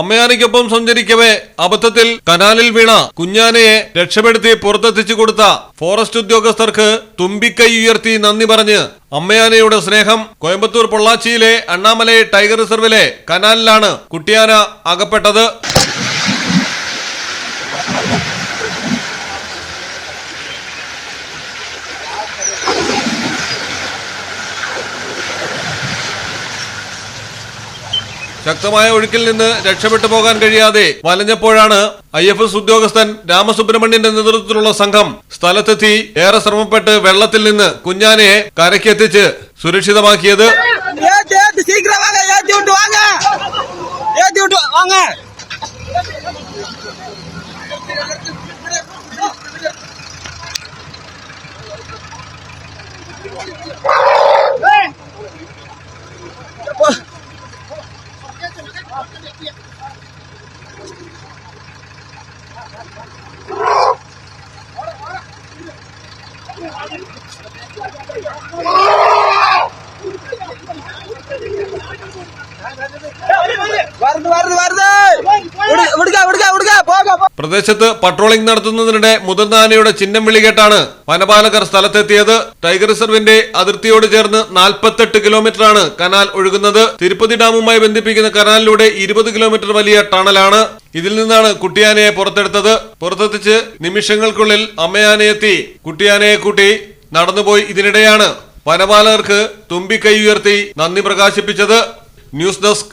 അമ്മയാനയ്ക്കൊപ്പം സഞ്ചരിക്കവേ. അബദ്ധത്തിൽ കനാലിൽ വീണ കുഞ്ഞാനയെ രക്ഷപ്പെടുത്തി പുറത്തെത്തിച്ചു കൊടുത്ത ഫോറസ്റ്റ് ഉദ്യോഗസ്ഥർക്ക് തുമ്പിക്കൈ ഉയർത്തി നന്ദി പറഞ്ഞ് അമ്മയാനയുടെ സ്നേഹം കോയമ്പത്തൂർ പൊള്ളാച്ചിയിലെ അണ്ണാമലൈ ടൈഗർ റിസർവിലെ കനാലിലാണ് കുട്ടിയാന അകപ്പെട്ടത്. ശക്തമായ ഒഴുക്കിൽ നിന്ന് രക്ഷപ്പെട്ടു പോകാൻ കഴിയാതെ വലഞ്ഞപ്പോഴാണ് ഐ എഫ് എസ് ഉദ്യോഗസ്ഥൻ രാമസുബ്രഹ്മണ്യന്റെ നേതൃത്വത്തിലുള്ള സംഘം സ്ഥലത്തെത്തി ഏറെ ശ്രമപ്പെട്ട് വെള്ളത്തിൽ നിന്ന് കുഞ്ഞാനെ കരയ്ക്കെത്തിച്ച് സുരക്ഷിതമാക്കിയത്. ശീഘ്രം வருது வருது வருது. விடுக்க விடுக்க விடுக்க போக പ്രദേശത്ത് പട്രോളിംഗ് നടത്തുന്നതിനിടെ മുതിർന്ന ആനയുടെ ചിഹ്നം വിളികേട്ടാണ് വനപാലകർ സ്ഥലത്തെത്തിയത്. ടൈഗർ റിസർവിന്റെ അതിർത്തിയോട് ചേർന്ന് നാൽപ്പത്തെട്ട് കിലോമീറ്ററാണ് കനാൽ ഒഴുകുന്നത്. തിരുപ്പതി ഡാമുമായി ബന്ധിപ്പിക്കുന്ന കനാലിലൂടെ ഇരുപത് കിലോമീറ്റർ വലിയ ടണലാണ് ഇതിൽ നിന്നാണ് കുട്ടിയാനയെ പുറത്തെടുത്തത്. പുറത്തെത്തിച്ച് നിമിഷങ്ങൾക്കുള്ളിൽ അമ്മയാനയെത്തി. കുട്ടിയാനയെ കൂട്ടി നടന്നുപോയി ഇതിനിടെയാണ് വനപാലകർക്ക് തുമ്പിക്കൈ ഉയർത്തി നന്ദി പ്രകാശിപ്പിച്ചത്. News desk